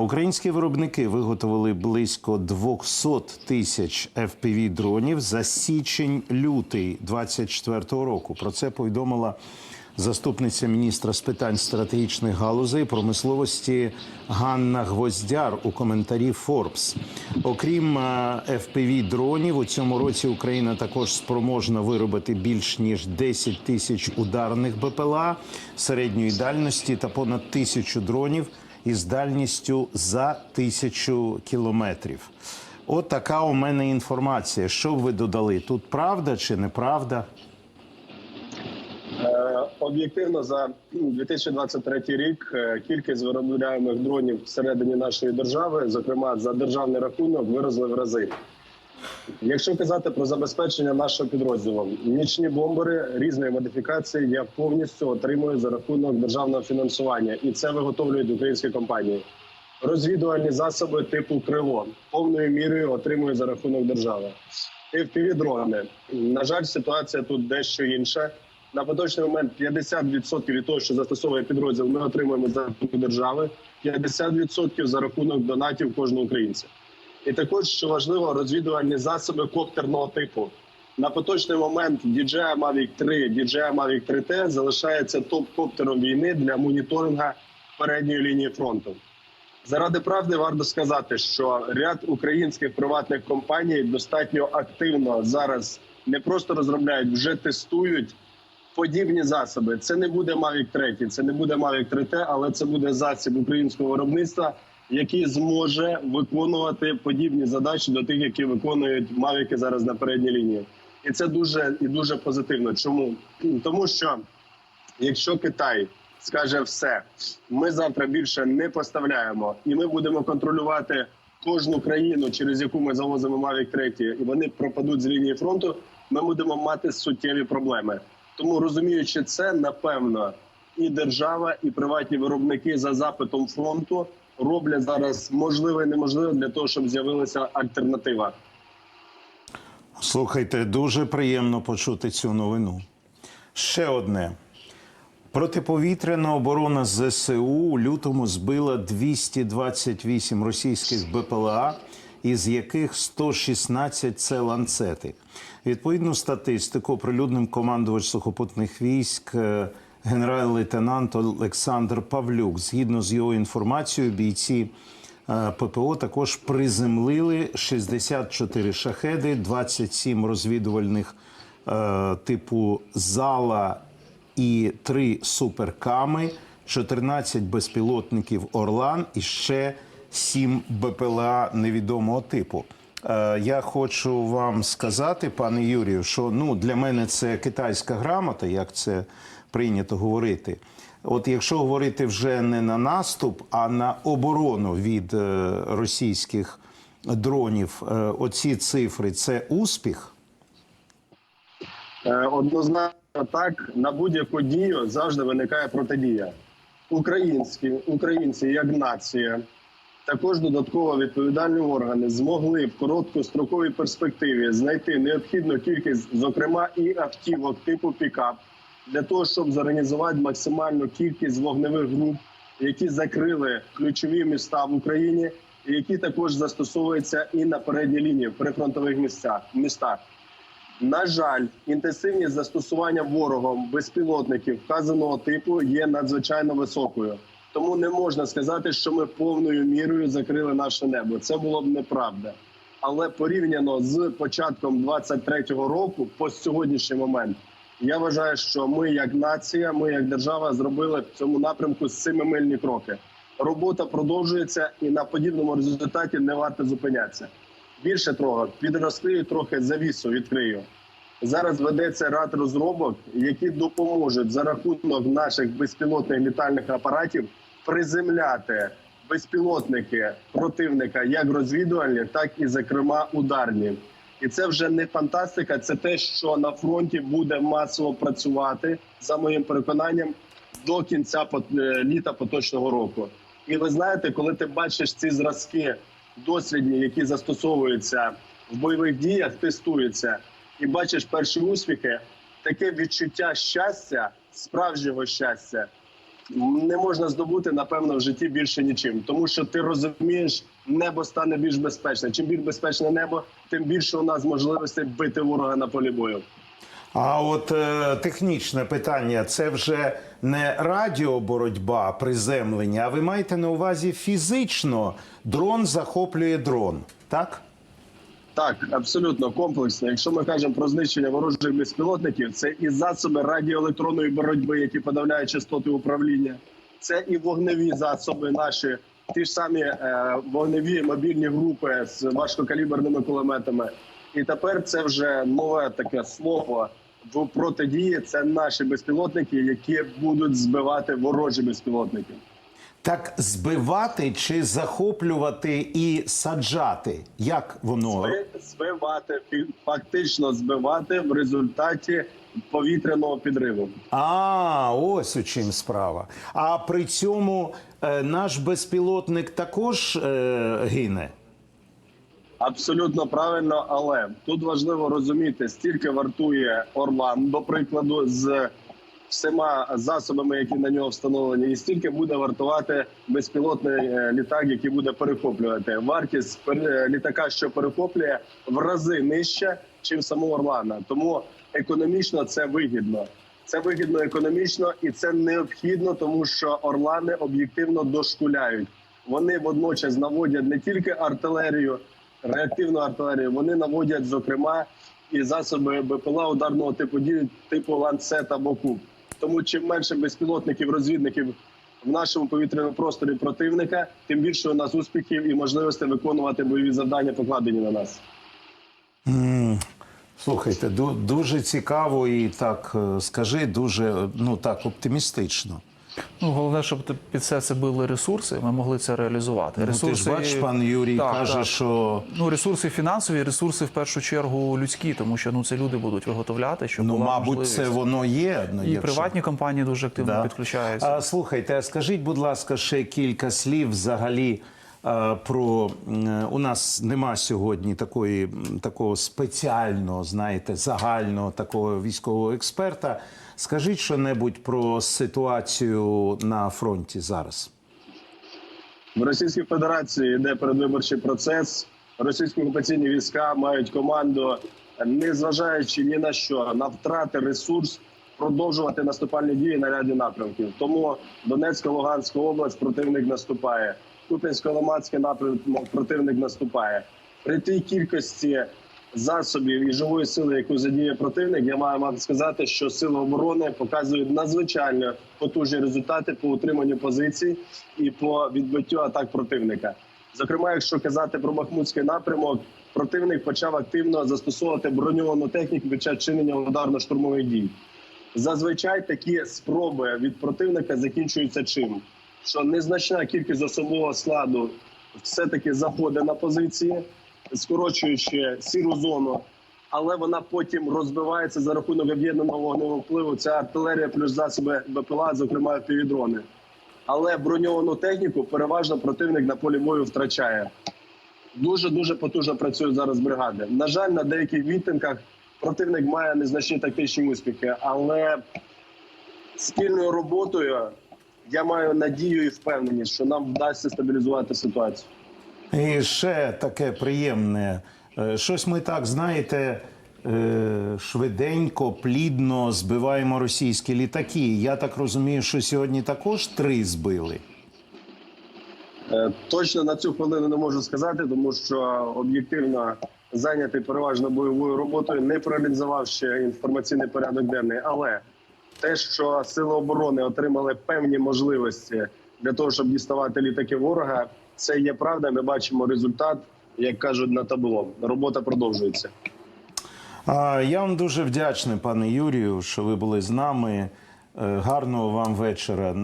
Українські виробники виготовили близько 200 тисяч fpv дронів за січень-лютий 2024 року. Про це повідомила заступниця міністра з питань стратегічних галузей промисловості Ганна Гвоздяр у коментарі Forbes. Окрім fpv дронів, у цьому році Україна також спроможна виробити більш ніж 10 тисяч ударних БПЛА середньої дальності та понад тисячу дронів із дальністю за тисячу кілометрів. От така у мене інформація. Що б ви додали? Тут правда чи неправда? Е, Об'єктивно за 2023 рік е, кількість виробляємих дронів всередині нашої держави, зокрема за державний рахунок, виросла в рази. Якщо казати про забезпечення нашого підрозділу, нічні бомбери різної модифікації я повністю отримую за рахунок державного фінансування, і це виготовлюють українські компанії. Розвідувальні засоби типу крило повною мірою отримую за рахунок держави. fpv дрони. На жаль, ситуація тут дещо інша. На поточний момент 50% від того, що застосовує підрозділ, ми отримуємо за рахунок держави, 50% за рахунок донатів кожного українця. І також що важливо, розвідувальні засоби коптерного типу. На поточний момент DJI Mavic 3, DJI Mavic 3T залишається топ-коптером війни для моніторинга передньої лінії фронту. Заради правди варто сказати, що ряд українських приватних компаній достатньо активно зараз не просто розробляють, вже тестують подібні засоби. Це не буде Mavic 3, це не буде Mavic 3T, але це буде засіб українського виробництва, який зможе виконувати подібні задачі до тих, які виконують Мавіки зараз на передній лінії. І це дуже і дуже позитивно. Чому тому, що якщо Китай скаже все, ми завтра більше не поставляємо, і ми будемо контролювати кожну країну, через яку ми завозимо Mavic 3, і вони пропадуть з лінії фронту. Ми будемо мати суттєві проблеми. Тому розуміючи це, напевно, і держава, і приватні виробники за запитом фронту роблять зараз можливе і неможливе для того, щоб з'явилася альтернатива. Слухайте, дуже приємно почути цю новину. Ще одне. Протиповітряна оборона ЗСУ у лютому збила 228 російських БПЛА, із яких 116 – це ланцети. Відповідну статистику оприлюднив командувач сухопутних військ е, генерал-лейтенант Олександр Павлюк. Згідно з його інформацією, бійці е, ППО також приземлили 64 шахеди, 27 розвідувальних е, типу зала і 3 суперками, 14 безпілотників Орлан і ще 7 БПЛА невідомого типу. Е, Я хочу вам сказати, пане Юрію, що ну для мене це китайська грамота, як це прийнято говорити. От якщо говорити вже не на наступ, а на оборону від е, російських дронів, е, оці цифри це успіх. Е, Однозначно так на будь-яку дію завжди виникає протидія. Українські українці як нація, також додатково відповідальні органи змогли в короткостроковій перспективі знайти необхідну кількість, зокрема і автівок типу пікап, для того, щоб зорганізувати максимальну кількість вогневих груп, які закрили ключові міста в Україні, і які також застосовуються і на передній лінії в прифронтових місцях містах. На жаль, інтенсивність застосування ворогом безпілотників вказаного типу є надзвичайно високою. Тому не можна сказати, що ми повною мірою закрили наше небо. Це було б неправда. Але порівняно з початком 23-го року, по сьогоднішній момент, я вважаю, що ми, як нація, ми як держава, зробили в цьому напрямку семимильні кроки. Робота продовжується, і на подібному результаті не варто зупинятися. Більше того, підрозкрию трохи завісу, відкрию. Зараз ведеться ряд розробок, які допоможуть за рахунок наших безпілотних літальних апаратів приземляти безпілотники противника як розвідувальні, так і, зокрема, ударні. І це вже не фантастика, це те, що на фронті буде масово працювати, за моїм переконанням, до кінця е, літа поточного року. І ви знаєте, коли ти бачиш ці зразки дослідні, які застосовуються в бойових діях, тестуються, і бачиш перші успіхи, таке відчуття щастя, справжнього щастя, не можна здобути, напевно, в житті більше нічим. Тому що ти розумієш, небо стане більш безпечне. Чим більш безпечне небо, тим більше у нас можливостей бити ворога на полі бою. А от е, технічне питання це вже не радіоборотьба, приземлення, а ви маєте на увазі фізично дрон захоплює дрон, так? Так, абсолютно комплексно. Якщо ми кажемо про знищення ворожих безпілотників, це і засоби радіоелектронної боротьби, які подавляють частоти управління, це і вогневі засоби наші, ті ж самі е, вогневі мобільні групи з важкокаліберними кулеметами. І тепер це вже нове таке слово в протидії. Це наші безпілотники, які будуть збивати ворожі безпілотники. Так збивати чи захоплювати і саджати? Як воно? Збивати фактично збивати в результаті повітряного підриву. А, ось у чим справа. А при цьому е, наш безпілотник також е, гине. Абсолютно правильно, але тут важливо розуміти, стільки вартує Орлан, до прикладу, з всіма засобами, які на нього встановлені, і стільки буде вартувати безпілотний е, літак, який буде перехоплювати. Вартість е, літака, що перехоплює, в рази нижча, ніж самого Орлана. Тому економічно це вигідно. Це вигідно економічно і це необхідно, тому що Орлани об'єктивно дошкуляють. Вони водночас наводять не тільки артилерію, реактивну артилерію, вони наводять, зокрема, і засоби БПЛА ударного типу дії, типу ланцет або куб. Тому чим менше безпілотників, розвідників в нашому повітряному просторі противника, тим більше у нас успіхів і можливостей виконувати бойові завдання, покладені на нас. Mm. Слухайте, ду- дуже цікаво і так е, скажи, дуже ну так оптимістично. Ну, головне, щоб під все це були ресурси, ми могли це реалізувати. Ну, ти ж бачиш, пан Юрій Так, каже, так. що Ну, ресурси фінансові, ресурси в першу чергу людські, тому що ну це люди будуть виготовляти, щоб ну, була мабуть, можливість. це воно є. Ну, і якщо- приватні компанії дуже активно Да. підключаються. А, слухайте, а скажіть, будь ласка, ще кілька слів взагалі. Про у нас нема сьогодні такої такого спеціального, знаєте, загального такого військового експерта. Скажіть що-небудь про ситуацію на фронті зараз. В Російській Федерації йде передвиборчий процес. Російські окупаційні війська мають команду, не зважаючи ні на що, на втрати ресурс, продовжувати наступальні дії на ряді напрямків. Тому Донецька, Луганська область противник наступає. Куп'янсько-Ломацький напрямок противник наступає. При тій кількості засобів і живої сили, яку задіє противник, я маю вам сказати, що сили оборони показують надзвичайно потужні результати по утриманню позицій і по відбиттю атак противника. Зокрема, якщо казати про Бахмутський напрямок, противник почав активно застосовувати броньовану техніку під час чинення ударно-штурмових дій. Зазвичай такі спроби від противника закінчуються чим? Що незначна кількість особового складу все-таки заходить на позиції, скорочуючи сіру зону, але вона потім розбивається за рахунок об'єднаного вогневого впливу. Це артилерія плюс засоби БПЛА, зокрема півдрони. Але броньовану техніку переважно противник на полі бою втрачає. Дуже дуже потужно працюють зараз бригади. На жаль, на деяких відтинках противник має незначні тактичні успіхи, але спільною роботою я маю надію і впевненість, що нам вдасться стабілізувати ситуацію. І ще таке приємне. Е, Щось ми так, знаєте, е, швиденько, плідно збиваємо російські літаки. Я так розумію, що сьогодні також три збили. Е, Точно на цю хвилину не можу сказати, тому що об'єктивно зайнятий переважно бойовою роботою, не проаналізував ще інформаційний порядок денний. Але те, що сили оборони отримали певні можливості для того, щоб діставати літаки ворога, це є правда. Ми бачимо результат, як кажуть на табло. Робота продовжується. Я вам дуже вдячний, пане Юрію, що ви були з нами. Е, Гарного вам вечора.